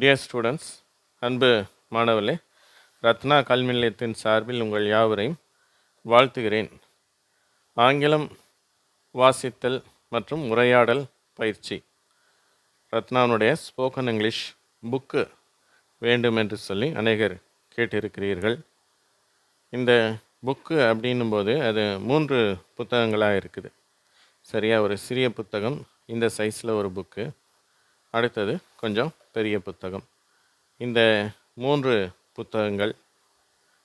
Dear students அன்பு மாணவர்களே ரத்னா கல்வி நிலையத்தின் சார்பில் உங்கள் யாவரையும் வாழ்த்துகிறேன். ஆங்கிலம் வாசித்தல் மற்றும் உரையாடல் பயிற்சி. ரத்னாவுடைய ஸ்போக்கன் இங்கிலீஷ் புக்கு வேண்டும் என்று சொல்லி அநேகர் கேட்டிருக்கிறீர்கள். இந்த புக்கு அப்படின்னும் போது அது மூன்று புத்தகங்களாக இருக்குது. சரியாக ஒரு சிறிய புத்தகம் இந்த சைஸில் ஒரு புக்கு அடுத்தது கொஞ்சம் பெரிய புத்தகம். இந்த மூன்று புத்தகங்கள்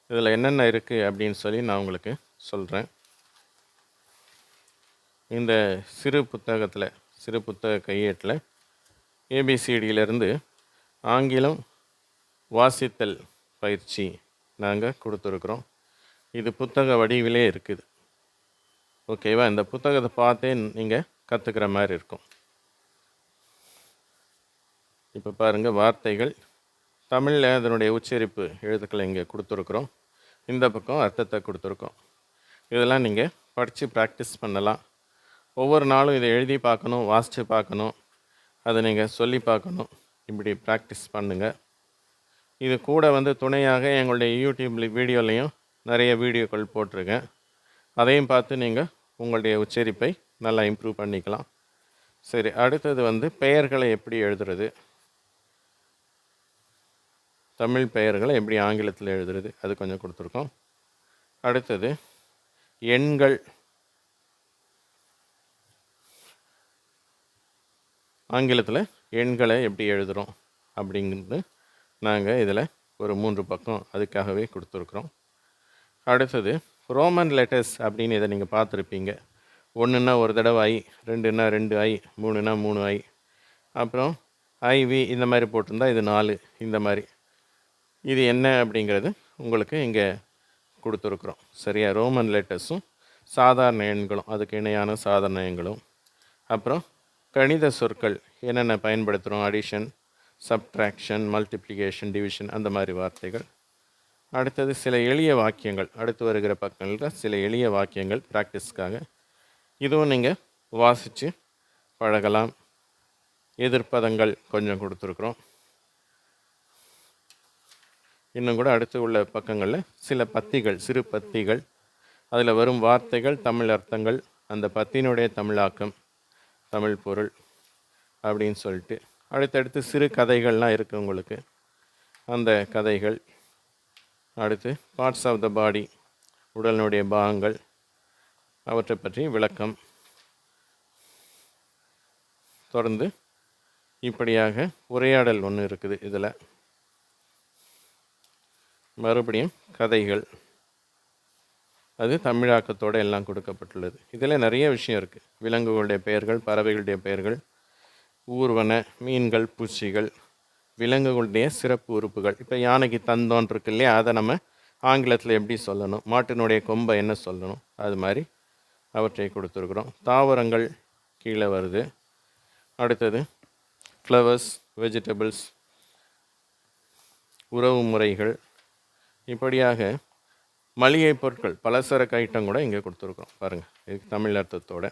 இதில் என்னென்ன இருக்குது அப்படின்னு சொல்லி நான் உங்களுக்கு சொல்கிறேன் இந்த சிறு புத்தகத்தில் சிறு புத்தக கையேட்டில் ஏபிசிடியிலேருந்து ஆங்கிலம் வாசித்தல் பயிற்சி நாங்கள் கொடுத்துருக்குறோம். இது புத்தக வடிவிலே இருக்குது. ஓகேவா? இந்த புத்தகத்தை பார்த்தே நீங்கள் கற்றுக்கிற மாதிரி இருக்கும். இப்போ பாருங்கள் வார்த்தைகள். தமிழில் அதனுடைய உச்சரிப்பு எழுத்துக்களை இங்கே கொடுத்துருக்குறோம். இந்த பக்கம் அர்த்தத்தை கொடுத்துருக்கோம். இதெல்லாம் நீங்கள் படித்து ப்ராக்டிஸ் பண்ணலாம். ஒவ்வொரு நாளும் இதை எழுதி பார்க்கணும் வாசித்து பார்க்கணும் அதை நீங்கள் சொல்லி பார்க்கணும். இப்படி ப்ராக்டிஸ் பண்ணுங்கள் இது கூட வந்து துணையாக எங்களுடைய யூடியூப்ல வீடியோலையும் நிறைய வீடியோக்கள் போட்டிருக்கேன். அதையும் பார்த்து நீங்கள் உங்களுடைய உச்சரிப்பை நல்லா இம்ப்ரூவ் பண்ணிக்கலாம். சரி அடுத்தது வந்து பெயர்களை எப்படி எழுதுறது? தமிழ் பெயர்களை எப்படி ஆங்கிலத்தில் எழுதுறது அது கொஞ்சம் கொடுத்துருக்கோம். அடுத்தது எண்கள். ஆங்கிலத்தில் எண்களை எப்படி எழுதுகிறோம் அப்படிங்கிறது நாங்கள் இதில் ஒரு மூன்று பக்கம் அதுக்காகவே கொடுத்துருக்குறோம். அடுத்தது ரோமன் லெட்டர்ஸ் அப்படின்னு இதை நீங்கள் பார்த்துருப்பீங்க. ஒன்றுன்னா ஒரு தடவை ஐ ரெண்டுன்னா ரெண்டு ஐ மூணுன்னா மூணு ஐ. அப்புறம் ஐவி இந்த மாதிரி போட்டிருந்தா இது நாலு இந்த மாதிரி. இது என்ன அப்படிங்கிறது உங்களுக்கு இங்கே கொடுத்துருக்குறோம். சரியா? ரோமன் லெட்டர்ஸும் சாதாரண எண்களும் அதுக்கு இணையான சாதாரண எண்களும். அப்புறம் கணித சொற்கள் என்னென்ன பயன்படுத்துகிறோம்? அடிஷன் சப்ட்ராக்ஷன் மல்டிப்ளிகேஷன் டிவிஷன் அந்த மாதிரி வார்த்தைகள். அடுத்தது சில எளிய வாக்கியங்கள் அடுத்து வருகிற பக்கங்களில் சில எளிய வாக்கியங்கள் ப்ராக்டிஸ்க்காக இதுவும் நீங்கள் வாசித்து பழகலாம். எதிர்ப்பதங்கள் கொஞ்சம் கொடுத்துருக்குறோம். இன்னும் கூட அடுத்து உள்ள பக்கங்களில் சில பத்திகள் சிறு பத்திகள். அதில் வரும் வார்த்தைகள் தமிழ் அர்த்தங்கள் அந்த பத்தினுடைய தமிழாக்கம் தமிழ் பொருள் அப்படின்னு சொல்லிட்டு. அடுத்தடுத்து சிறு கதைகள்லாம் இருக்குது உங்களுக்கு. அந்த கதைகள். அடுத்து பார்ட்ஸ் ஆஃப் த பாடி உடலினுடைய பாகங்கள் அவற்றை பற்றி விளக்கம். தொடர்ந்து இப்படியாக உரையாடல் ஒன்று இருக்குது இதில். மறுபடியும் கதைகள். அது தமிழாக்கத்தோடு எல்லாம் கொடுக்கப்பட்டுள்ளது. இதில் நிறைய விஷயம் இருக்குது விலங்குகளுடைய பெயர்கள் பறவைகளுடைய பெயர்கள் ஊர்வன மீன்கள் பூச்சிகள் விலங்குகளுடைய சிறப்பு உறுப்புகள். இப்போ யானைக்கு தந்தோன் இருக்கு இல்லையா? அதை நம்ம ஆங்கிலத்தில் எப்படி சொல்லணும்? மாட்டினுடைய கொம்பை என்ன சொல்லணும்? அது மாதிரி அவற்றை கொடுத்துருக்குறோம். தாவரங்கள் கீழே வருது. அடுத்தது ஃப்ளவர்ஸ் வெஜிடபிள்ஸ் உறவு முறைகள் இப்படியாக மளிகை பொருட்கள் பலசரக்கு ஐட்டம் கூட இங்கே கொடுத்துருக்குறோம் பாருங்கள் இதுக்கு தமிழ் அர்த்தத்தோட.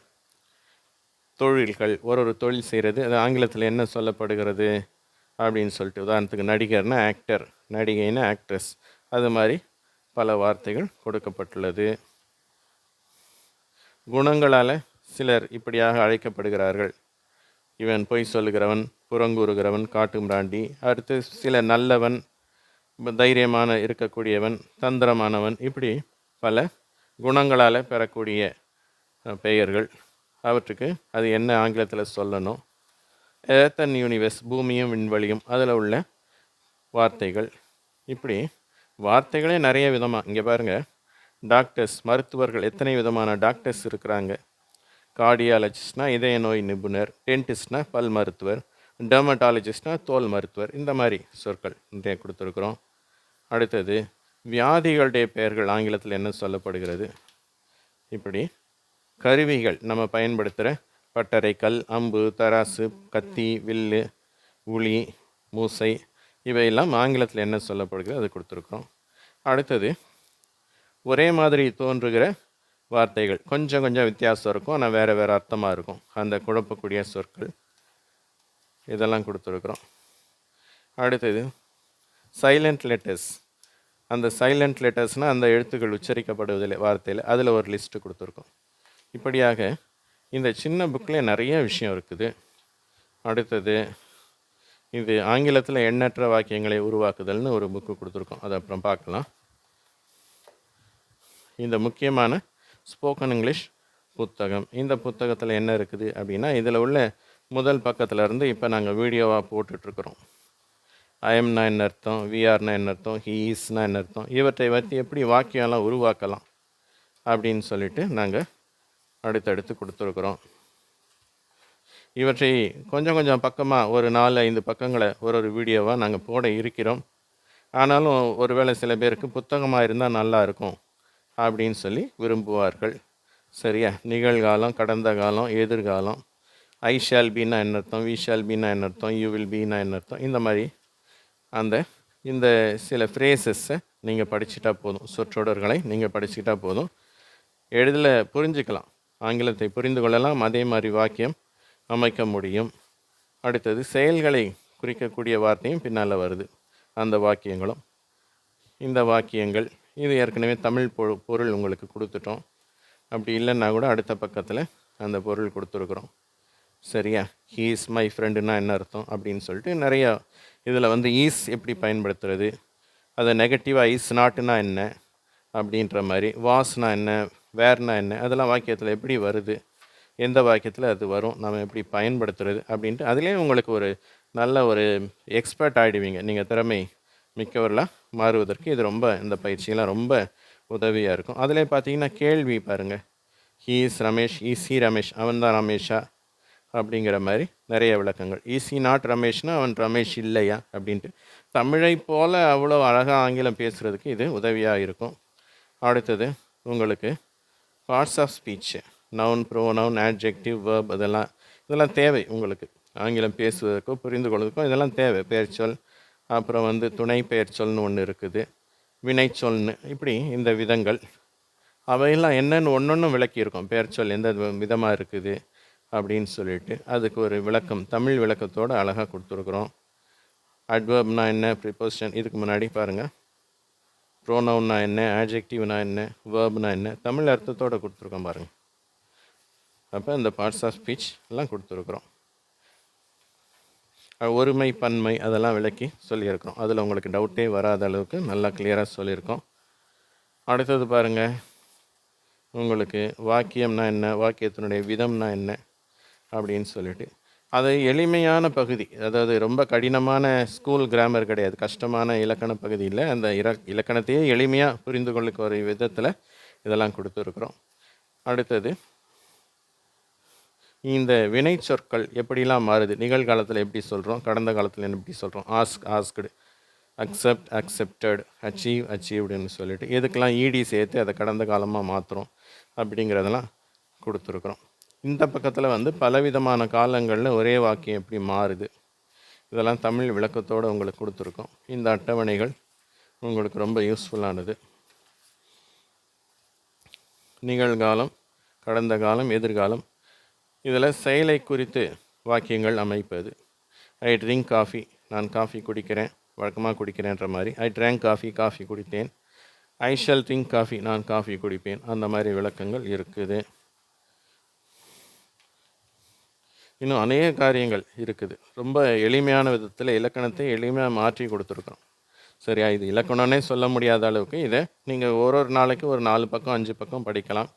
தொழில்கள் ஒரு ஒரு தொழில் செய்கிறது அது ஆங்கிலத்தில் என்ன சொல்லப்படுகிறது அப்படின்னு சொல்லிட்டு உதாரணத்துக்கு நடிகர்னா ஆக்டர் நடிகைனா ஆக்ட்ரஸ் அது மாதிரி பல வார்த்தைகள் கொடுக்கப்பட்டுள்ளது. குணங்களால் சிலர் இப்படியாக அழைக்கப்படுகிறார்கள். இவன் பொய் சொல்லுகிறவன் புறங்கூறுகிறவன் காட்டு மிராண்டி. அடுத்து சில நல்லவன் தைரியமான இருக்கக்கூடியவன் தந்திரமானவன் இப்படி பல குணங்களால் பெறக்கூடிய பெயர்கள். அவற்றுக்கு அது என்ன ஆங்கிலத்தில் சொல்லணும்? ஏத்தன் யூனிவர்ஸ் பூமியும் விண்வெளியும் அதில் உள்ள வார்த்தைகள். இப்படி வார்த்தைகளே நிறைய விதமாக இங்கே பாருங்கள் டாக்டர்ஸ் மருத்துவர்கள் எத்தனை விதமான டாக்டர்ஸ் இருக்கிறாங்க? கார்டியாலஜிஸ்ட்னா இதய நோய் நிபுணர் டென்டிஸ்ட்னா பல் மருத்துவர் டெர்மட்டாலஜிஸ்ட்னா தோல் மருத்துவர். இந்த மாதிரி சொற்கள் நிறைய கொடுத்துருக்குறோம். அடுத்தது வியாதிகளுடைய பெயர்கள் ஆங்கிலத்தில் என்ன சொல்லப்படுகிறது? இப்படி கருவிகள் நம்ம பயன்படுத்துகிற பட்டறை கல் அம்பு தராசு கத்தி வில்லு உளி மூசை இவையெல்லாம் ஆங்கிலத்தில் என்ன சொல்லப்படுகிறது? அது கொடுத்துருக்குறோம். அடுத்தது ஒரே மாதிரி தோன்றுகிற வார்த்தைகள். கொஞ்சம் கொஞ்சம் வித்தியாசம் இருக்கும் ஆனால் வேறு வேறு அர்த்தமாக இருக்கும். அந்த குழப்பக்கூடிய சொற்கள். இதெல்லாம் கொடுத்துருக்குறோம். அடுத்தது சைலண்ட் லெட்டர்ஸ் அந்த சைலண்ட் லெட்டர்ஸ்னால் அந்த எழுத்துக்கள் உச்சரிக்கப்படுவதில்லை வார்த்தையில் அதில் ஒரு லிஸ்ட்டு கொடுத்துருக்கோம். இப்படியாக இந்த சின்ன புக்கில் நிறைய விஷயம் இருக்குது. அடுத்தது இது ஆங்கிலத்தில் எண்ணற்ற வாக்கியங்களை உருவாக்குதல்னு ஒரு புக்கு கொடுத்துருக்கோம். அதை அப்புறம் பார்க்கலாம். இந்த முக்கியமான ஸ்போக்கன் இங்கிலீஷ் புத்தகம். இந்த புத்தகத்தில் என்ன இருக்குது அப்படின்னா இதில் உள்ள முதல் பக்கத்துலேருந்து இப்போ நாங்கள் வீடியோவாக போட்டுட்ருக்குறோம். ஐஎம்னா என்ன அர்த்தம் விஆர்னா என்ன அர்த்தம் ஹீஸ்னா என்ன அர்த்தம் இவற்றை பற்றி எப்படி வாக்கியம்லாம் உருவாக்கலாம் அப்படின்னு சொல்லிட்டு நாங்கள் அடுத்தடுத்து கொடுத்துருக்குறோம். இவற்றை கொஞ்சம் கொஞ்சம் பக்கமாக ஒரு நாலு ஐந்து பக்கங்களை ஒரு ஒரு வீடியோவாக நாங்கள் போட இருக்கிறோம். ஆனாலும் ஒருவேளை சில பேருக்கு புத்தகமாக இருந்தால் நல்லா இருக்கும் அப்படின்னு சொல்லி விரும்புவார்கள். சரியா? நிகழ்காலம் கடந்த காலம் எதிர்காலம் ஐ ஷால் பீனா என்ன அர்த்தம்? வி ஷால் பீனா என்ன அர்த்தம்? யூ வில் பீனா என்ன அர்த்தம்? இந்த மாதிரி அந்த இந்த சில ஃப்ரேசஸை நீங்கள் படிச்சுட்டா போதும். சொற்றொடர்களை நீங்கள் படிச்சுக்கிட்டா போதும். எளிதில் புரிஞ்சுக்கலாம். ஆங்கிலத்தை புரிந்து கொள்ளலாம். அதே மாதிரி வாக்கியம் அமைக்க முடியும். அடுத்தது செயல்களை குறிக்கக்கூடிய வார்த்தையும் பின்னால் வருது. அந்த வாக்கியங்களும். இந்த வாக்கியங்கள் இது ஏற்கனவே தமிழ் பொ பொருள் உங்களுக்கு கொடுத்துட்டோம். அப்படி இல்லைன்னா கூட அடுத்த பக்கத்தில் அந்த பொருள் கொடுத்துருக்குறோம். சரியா? ஹீ இஸ் மை ஃப்ரெண்டுனா என்ன அர்த்தம்? அப்படின்னு சொல்லிட்டு நிறையா இதில் வந்து ஈஸ் எப்படி பயன்படுத்துறது? அதை நெகட்டிவாக ஈஸ் நாட்டுனா என்ன? அப்படின்ற மாதிரி. வாஸ்னா என்ன? வேர்னா என்ன? அதெல்லாம் வாக்கியத்தில் எப்படி வருது? எந்த வாக்கியத்தில் அது வரும்? நம்ம எப்படி பயன்படுத்துறது? அப்படின்ட்டு அதுலேயும் உங்களுக்கு ஒரு நல்ல ஒரு எக்ஸ்பர்ட் ஆகிடுவீங்க நீங்கள் திறமை மிக்கவர்களாக மாறுவதற்கு இது ரொம்ப இந்த பயிற்சியெல்லாம் ரொம்ப உதவியாக இருக்கும். அதிலே பார்த்தீங்கன்னா கேள்வி பாருங்கள் he is Ramesh easy Ramesh அவன் தான் ரமேஷா அப்படிங்கிற மாதிரி நிறைய விளக்கங்கள். ஈஸி நாட் ரமேஷ்னா அவன் ரமேஷ் இல்லையா அப்படின்ட்டு. தமிழை போல் அவ்வளோ அழகாக ஆங்கிலம் பேசுகிறதுக்கு இது உதவியாக இருக்கும். அடுத்தது உங்களுக்கு parts of speech noun pronoun adjective verb இதெல்லாம் இதெல்லாம் தேவை உங்களுக்கு. ஆங்கிலம் பேசுவதற்கோ புரிந்து கொள்வதற்கோ இதெல்லாம் தேவை. பெயர்ச்சொல் அப்புறம் வந்து துணை பெயர்ச்சொல்னு ஒன்று இருக்குது. வினைச்சொல்னு இப்படி இந்த விதங்கள். அவையெல்லாம் என்னென்னு ஒன்றொன்றும் விளக்கியிருக்கோம். பெயர்ச்சொல் எந்த விதமாக இருக்குது அப்படின்னு சொல்லிட்டு அதுக்கு ஒரு விளக்கம் தமிழ் விளக்கத்தோடு அழகாக கொடுத்துருக்குறோம். அட்வர்ப்னா என்ன ப்ரிப்போசிஷன் இதுக்கு முன்னாடி பாருங்கள் ப்ரோனவுன்னா என்ன ஆட்ஜெக்டிவ்னா என்ன வேர்ப்னா என்ன தமிழ் அர்த்தத்தோடு கொடுத்துருக்கோம் பாருங்கள் அப்போ இந்த பார்ட்ஸ் ஆஃப் ஸ்பீச் எல்லாம் கொடுத்துருக்குறோம். ஒருமை பன்மை அதெல்லாம் விளக்கி சொல்லியிருக்கிறோம். அதில் உங்களுக்கு டவுட்டே வராத அளவுக்கு நல்லா கிளியராக சொல்லியிருக்கோம். அடுத்தது பாருங்கள் உங்களுக்கு வாக்கியம்னா என்ன வாக்கியத்தினுடைய விதம்னா என்ன அப்படின்னு சொல்லிட்டு. அது எளிமையான பகுதி. அதாவது ரொம்ப கடினமான ஸ்கூல் கிராமர் கிடையாது. கஷ்டமான இலக்கண பகுதியில் அந்த இர இலக்கணத்தையே எளிமையாக புரிந்து கொள்ளக்கூடிய விதத்தில் இதெல்லாம் கொடுத்துருக்குறோம். அடுத்தது இந்த வினை சொற்கள் எப்படிலாம் மாறுது? நிகழ்காலத்தில் எப்படி சொல்கிறோம் கடந்த காலத்தில் எப்படி சொல்கிறோம் ask asked accept accepted achieve அச்சீவ்டுன்னு சொல்லிட்டு இதுக்கெல்லாம் ஈடி சேர்த்து அதை கடந்த காலமாக மாற்றுறோம் அப்படிங்கிறதெல்லாம் கொடுத்துருக்குறோம். இந்த பக்கத்தில் வந்து பலவிதமான காலங்களில் ஒரே வாக்கியம் எப்படி மாறுது? இதெல்லாம் தமிழ் விளக்கத்தோடு உங்களுக்கு கொடுத்துருக்கோம். இந்த அட்டவணைகள் உங்களுக்கு ரொம்ப யூஸ்ஃபுல்லானது நிகழ்காலம் கடந்த காலம் எதிர்காலம் இதில் செயலை குறித்து வாக்கியங்கள் அமைப்பது. ஐ ட்ரிங்க் காஃபி நான் காஃபி குடிக்கிறேன் வழக்கமாக குடிக்கிறேன்ற மாதிரி. ஐ ட்ரேங்க் காஃபி காஃபி குடித்தேன். ஐ ஷல் ட்ரிங்க் காஃபி நான் காஃபி குடிப்பேன். அந்த மாதிரி விளக்கங்கள் இருக்குது. இன்னும் அநேக காரியங்கள் இருக்குது. ரொம்ப எளிமையான விதத்தில் இலக்கணத்தை எளிமையாக மாற்றி கொடுத்துருக்குறோம் சரியா? இது இலக்கணம்னே சொல்ல முடியாத அளவுக்கு இதை நீங்கள் ஒரு ஒரு நாளைக்கு ஒரு நாலு பக்கம் அஞ்சு பக்கம் படிக்கலாம்.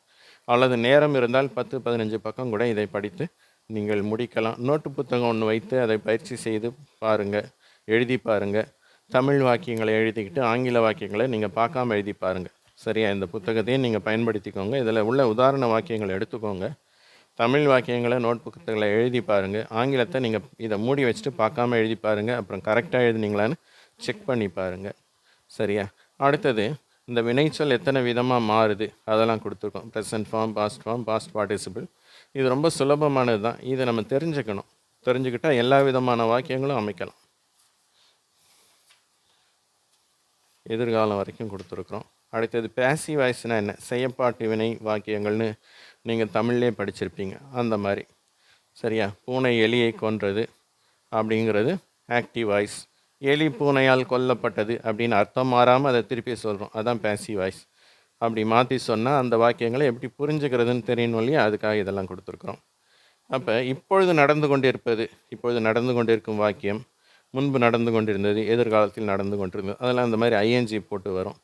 அல்லது நேரம் இருந்தால் பத்து பதினஞ்சு பக்கம் கூட இதை படித்து நீங்கள் முடிக்கலாம். நோட்டு புத்தகம் ஒன்று வைத்து அதை பயிற்சி செய்து பாருங்கள் எழுதி பாருங்கள் தமிழ் வாக்கியங்களை எழுதிக்கிட்டு ஆங்கில வாக்கியங்களை நீங்கள் பார்க்காம எழுதி பாருங்கள் சரியா? இந்த புத்தகத்தையும் நீங்கள் பயன்படுத்திக்கோங்க. இதில் உள்ள உதாரண வாக்கியங்களை எடுத்துக்கோங்க. தமிழ் வாக்கியங்களை நோட் புத்தகங்களை எழுதி பாருங்கள் ஆங்கிலத்தை நீங்கள் இதை மூடி வச்சுட்டு பார்க்காம எழுதி பாருங்கள் அப்புறம் கரெக்டாக எழுதுனீங்களான்னு செக் பண்ணி பாருங்கள் சரியா? அடுத்தது இந்த வினைச்சொல் எத்தனை விதமாக மாறுது? அதெல்லாம் கொடுத்துருக்கோம். Present form past form past participle இது ரொம்ப சுலபமானது தான். இதை நம்ம தெரிஞ்சுக்கணும். தெரிஞ்சுக்கிட்டால் எல்லா விதமான வாக்கியங்களும் அமைக்கலாம். எதிர்காலம் வரைக்கும் கொடுத்துருக்குறோம். அடுத்தது பேசி வாய்ஸ்னால் என்ன? செய்யப்பாட்டு வினை வாக்கியங்கள்னு நீங்கள் தமிழ்லேயே படிச்சிருப்பீங்க. அந்த மாதிரி. சரியா? பூனை எலியை கொன்றது அப்படிங்கிறது ஆக்டிவ் வாய்ஸ் எலி பூனையால் கொல்லப்பட்டது அப்படின்னு அர்த்தம் மாறாமல் அதை திருப்பி சொல்கிறோம் அதான் பேசிவ் வாய்ஸ் அப்படி மாற்றி சொன்னால் அந்த வாக்கியங்களை எப்படி புரிஞ்சுக்கிறதுன்னு தெரியணும் இல்லையா? அதுக்காக இதெல்லாம் கொடுத்துருக்குறோம். அப்போ இப்பொழுது நடந்து கொண்டிருப்பது இப்பொழுது நடந்து கொண்டிருக்கும் வாக்கியம் முன்பு நடந்து கொண்டிருந்தது எதிர்காலத்தில் நடந்து கொண்டிருந்தது அதெல்லாம் இந்த மாதிரி ஐஎன்ஜி போட்டு வரும்.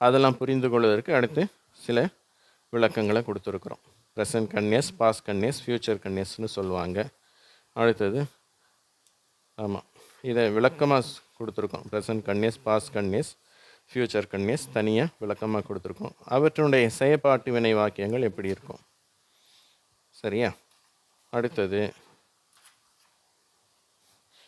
அதெல்லாம் புரிந்து கொள்வதற்கு அடுத்து சில விளக்கங்களை கொடுத்துருக்குறோம். Present continuous past continuous future கன்னியஸ்னு சொல்லுவாங்க. அடுத்தது ஆமாம் இதை விளக்கமாக கொடுத்துருக்கோம். Present continuous past continuous future continuous தனியாக விளக்கமாக கொடுத்துருக்கோம். அவற்றுடைய செயற்பாட்டு வினை வாக்கியங்கள் எப்படி இருக்கும்? சரியா? அடுத்தது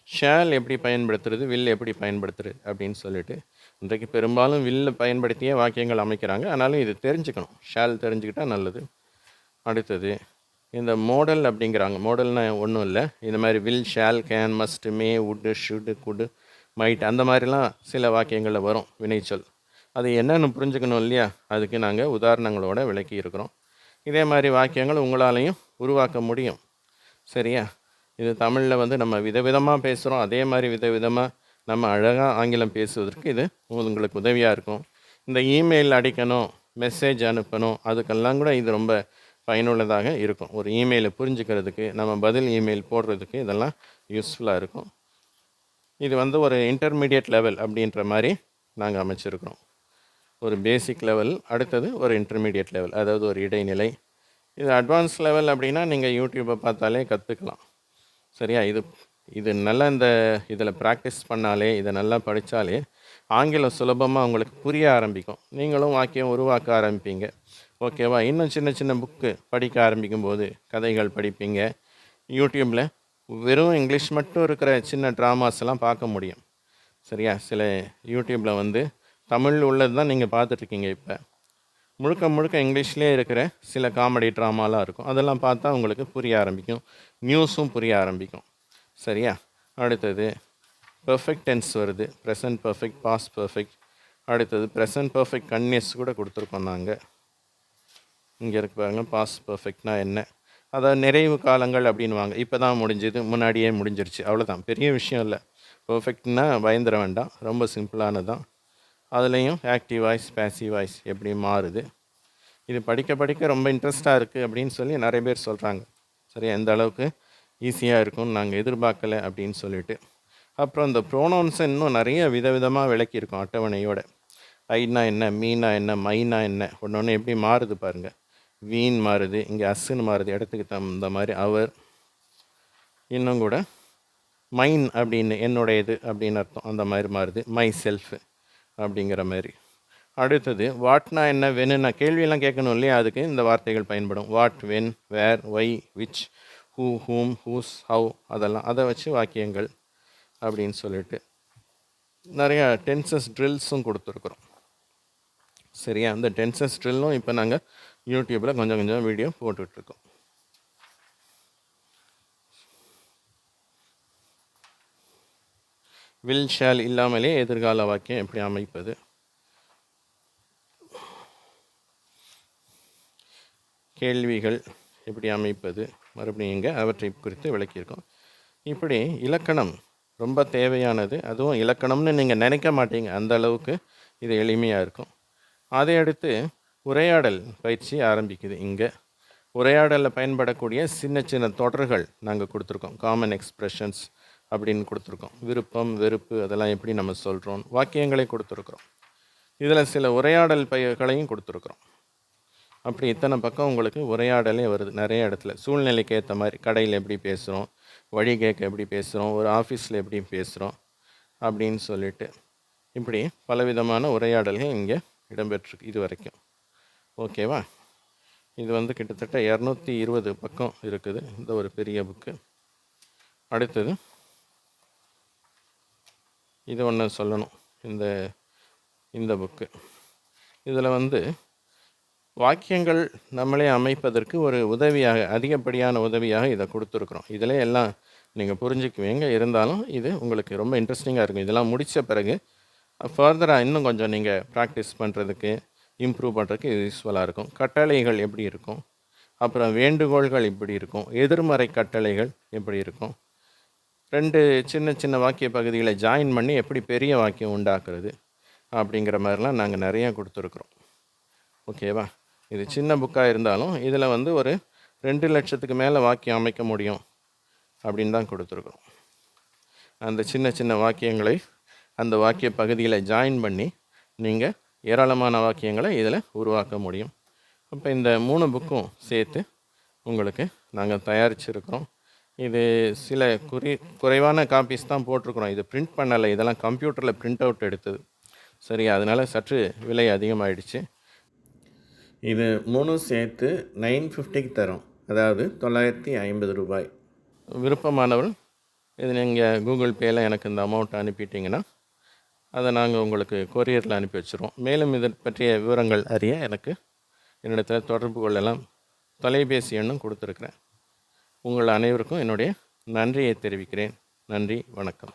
ஷேல் எப்படி பயன்படுத்துறது வில் எப்படி பயன்படுத்துறது அப்படின்னு சொல்லிட்டு இன்றைக்கு பெரும்பாலும் வில்லை பயன்படுத்தியே வாக்கியங்கள் அமைக்கிறாங்க. ஆனாலும் இது தெரிஞ்சுக்கணும். ஷேல் தெரிஞ்சுக்கிட்டால் நல்லது. அடுத்தது இந்த மோடல் அப்படிங்கிறாங்க. மாடல்னா ஒன்றும் இல்லை. இந்த மாதிரி will shall can must may would should could might அந்த மாதிரிலாம் சில வாக்கியங்களில் வரும் வினைச்சொல். அது என்னென்னு புரிஞ்சுக்கணும் இல்லையா? அதுக்கு நாங்கள் உதாரணங்களோட விளக்கி இருக்கிறோம். இதே மாதிரி வாக்கியங்கள் உங்களாலையும் உருவாக்க முடியும். சரியா? இது தமிழில் வந்து நம்ம விதவிதமாக பேசுகிறோம் அதே மாதிரி விதவிதமாக நம்ம அழகாக ஆங்கிலம் பேசுவதற்கு இது உங்களுக்கு உதவியாக இருக்கும். இந்த இமெயில் அடிக்கணும் மெசேஜ் அனுப்பணும் அதுக்கெல்லாம் கூட இது ரொம்ப பயனுள்ளதாக இருக்கும். ஒரு இமெயிலை புரிஞ்சுக்கிறதுக்கு நம்ம பதில் இமெயில் போடுறதுக்கு இதெல்லாம் யூஸ்ஃபுல்லாக இருக்கும். இது வந்து ஒரு இன்டர்மீடியட் லெவல் அப்படின்ற மாதிரி நாங்கள் அமைச்சிருக்கிறோம். ஒரு பேசிக் லெவல் அடுத்தது ஒரு இன்டர்மீடியட் லெவல் அதாவது ஒரு இடைநிலை. இது அட்வான்ஸ் லெவல் அப்படின்னா நீங்கள் யூடியூப்பை பார்த்தாலே கற்றுக்கலாம் சரியா? இது இது நல்லா இந்த இதில் ப்ராக்டிஸ் பண்ணாலே இதை நல்லா படித்தாலே ஆங்கிலம் சுலபமாக உங்களுக்கு புரிய ஆரம்பிக்கும். நீங்களும் வாக்கியம் உருவாக்க ஆரம்பிப்பீங்க. ஓகேவா? இன்னும் சின்ன சின்ன புக்கு படிக்க ஆரம்பிக்கும் போது கதைகள் படிப்பீங்க. யூடியூப்பில் வெறும் இங்கிலீஷ் மட்டும் இருக்கிற சின்ன ட்ராமாஸ்லாம் பார்க்க முடியும். சரியா? சில யூடியூப்பில் வந்து தமிழ் உள்ளது தான் நீங்கள் பார்த்துட்ருக்கீங்க இப்போ. முழுக்க முழுக்க இங்கிலீஷ்லேயே இருக்கிற சில காமெடி ட்ராமாலாம் இருக்கும். அதெல்லாம் பார்த்தா உங்களுக்கு புரிய ஆரம்பிக்கும். நியூஸும் புரிய ஆரம்பிக்கும். சரியா? அடுத்தது பர்ஃபெக்ட் டென்ஸ் வருது. ப்ரெசன்ட் பர்ஃபெக்ட் பாஸ்ட் பர்ஃபெக்ட் அடுத்தது ப்ரெசன்ட் பர்ஃபெக்ட் கன்னியஸ் கூட கொடுத்துருக்கோம் நாங்கள் இங்கே இருக்கு பாருங்க பாஸ் பர்ஃபெக்ட்னா என்ன? அதாவது நிறைவு காலங்கள் அப்படின்வாங்க இப்போ தான் முடிஞ்சது முன்னாடியே முடிஞ்சிருச்சு. அவ்வளோதான் பெரிய விஷயம் இல்லை. பர்ஃபெக்ட்னா பயந்துட வேண்டாம். ரொம்ப சிம்பிளானது தான் அதுலேயும் ஆக்டிவ் வாய்ஸ் பேசிவ் வாய்ஸ் எப்படி மாறுது? இது படிக்க படிக்க ரொம்ப இன்ட்ரெஸ்ட்டாக இருக்குது அப்படின்னு சொல்லி நிறைய பேர் சொல்கிறாங்க சரி எந்த அளவுக்கு ஈஸியாக இருக்கும்னு நாங்கள் எதிர்பார்க்கலை அப்படின்னு சொல்லிட்டு. அப்புறம் இந்த ப்ரோனவுன்ஸை இன்னும் நிறைய விதவிதமாக விளக்கியிருக்கோம் அட்டவணையோட. ஐனா என்ன மீனா என்ன மைனா என்ன? ஒன்று ஒன்று எப்படி மாறுது பாருங்கள் வீண் மாறுது இங்கே அஸ்ஸுன்னு மாறுது இடத்துக்கு தகுந்த மாதிரி அவர் இன்னும் கூட மைன் அப்படின்னு என்னுடையது அப்படின்னு அர்த்தம். அந்த மாதிரி மாறுது. மை செல்ஃப் அப்படிங்கிற மாதிரி. அடுத்தது வாட்னா என்ன வென்னு கேள்வியெல்லாம் கேட்கணும் இல்லையா? அதுக்கு இந்த வார்த்தைகள் பயன்படும். What when where why which who whom whose how அதெல்லாம். அதை வச்சு வாக்கியங்கள் அப்படின்னு சொல்லிட்டு நிறையா டென்சஸ் ட்ரில்ஸும் கொடுத்துருக்குறோம். சரியா? அந்த டென்சஸ் ட்ரில்லும் இப்போ நாங்கள் யூடியூப்பில் கொஞ்சம் கொஞ்சம் வீடியோ போட்டுட்ருக்கோம். வில் ஷேல் இல்லாமலே எதிர்கால வாக்கியம் எப்படி அமைப்பது? கேள்விகள் எப்படி அமைப்பது? மறுபடியும் இங்கே அவற்றை குறித்து விளக்கியிருக்கோம். இப்படி இலக்கணம் ரொம்ப தேவையானது. அதுவும் இலக்கணம்னு நீங்கள் நினைக்க மாட்டீங்க. அந்த அளவுக்கு இது எளிமையாக இருக்கும். அதை அடுத்து உரையாடல் பயிற்சி ஆரம்பிக்குது இங்கே. உரையாடலில் பயன்படக்கூடிய சின்ன சின்ன தொடர்கள் நாங்கள் கொடுத்துருக்கோம். காமன் எக்ஸ்ப்ரெஷன்ஸ் அப்படின்னு கொடுத்துருக்கோம். விருப்பம் வெறுப்பு அதெல்லாம் எப்படி நம்ம சொல்கிறோம் வாக்கியங்களை கொடுத்துருக்குறோம். இதில் சில உரையாடல் பயிர்களையும் கொடுத்துருக்குறோம். அப்படி இத்தனை பக்கம் உங்களுக்கு உரையாடலே வருது. நிறைய இடத்துல. சூழ்நிலைக்கு ஏற்ற மாதிரி கடையில் எப்படி பேசுகிறோம் வழி கேட்க எப்படி பேசுகிறோம் ஒரு ஆஃபீஸில் எப்படி பேசுகிறோம் அப்படின்னு சொல்லிட்டு இப்படி பலவிதமான உரையாடல்கள் இங்கே இடம்பெற்றிருக்கு. இது வரைக்கும். ஓகேவா? இது வந்து கிட்டத்தட்ட இரநூத்தி இருபது பக்கம் இருக்குது இந்த ஒரு பெரிய புக்கு. அடுத்தது இது ஒன்று சொல்லணும் இந்த இந்த புக்கு. இதில் வந்து வாக்கியங்கள் நம்மளே அமைப்பதற்கு ஒரு உதவியாக அதிகப்படியான உதவியாக இதை கொடுத்துருக்குறோம். இதில் எல்லாம் நீங்கள் புரிஞ்சுக்குவீங்க. இருந்தாலும் இது உங்களுக்கு ரொம்ப இன்ட்ரெஸ்டிங்காக இருக்கும். இதெல்லாம் முடித்த பிறகு ஃபர்தராக இன்னும் கொஞ்சம் நீங்கள் ப்ராக்டிஸ் பண்ணுறதுக்கு இம்ப்ரூவ் பண்ணுறதுக்கு இது யூஸ்ஃபுல்லாக இருக்கும். கட்டளைகள் எப்படி இருக்கும்? அப்புறம் வேண்டுகோள்கள் எப்படி இருக்கும்? எதிர்மறை கட்டளைகள் எப்படி இருக்கும்? ரெண்டு சின்ன சின்ன வாக்கிய பகுதிகளை ஜாயின் பண்ணி எப்படி பெரிய வாக்கியம் உண்டாக்குறது அப்படிங்கிற மாதிரிலாம் நாங்கள் நிறையா கொடுத்துருக்குறோம். ஓகேவா இது சின்ன புக்காக இருந்தாலும் இதில் வந்து ஒரு ரெண்டு லட்சத்துக்கு மேலே வாக்கியம் அமைக்க முடியும் அப்படின்னு தான் கொடுத்துருக்குறோம். அந்த சின்ன சின்ன வாக்கியங்களை அந்த வாக்கிய பகுதியில் ஜாயின் பண்ணி நீங்கள் ஏராளமான வாக்கியங்களை இதில் உருவாக்க முடியும். அப்போ இந்த மூணு புக்கும் சேர்த்து உங்களுக்கு நாங்கள் தயாரிச்சிருக்கிறோம். இது சில குறி குறைவான காப்பீஸ் தான் போட்டிருக்கிறோம். இது பிரிண்ட் பண்ணலை. இதெல்லாம் கம்ப்யூட்டரில் பிரிண்ட் அவுட் எடுத்தது. சரி அதனால் சற்று விலை அதிகமாகிடுச்சு இது மூணு சேர்த்து நைன் ஃபிஃப்டிக்கு தரும். அதாவது தொள்ளாயிரத்தி ஐம்பது ரூபாய். விருப்பமானவர்கள் இது நீங்கள் கூகுள் பேயில் எனக்கு இந்த அமௌண்ட் அனுப்பிட்டீங்கன்னா அதை நாங்கள் உங்களுக்கு கொரியரில் அனுப்பி வச்சுருவோம். மேலும் இதை பற்றிய விவரங்கள் அறிய எனக்கு என்னிடத்தில் தொடர்பு கொள்ளலாம். தொலைபேசி எண்ணும் கொடுத்துருக்குறேன். உங்கள் அனைவருக்கும் என்னுடைய நன்றியை தெரிவிக்கிறேன். நன்றி வணக்கம்.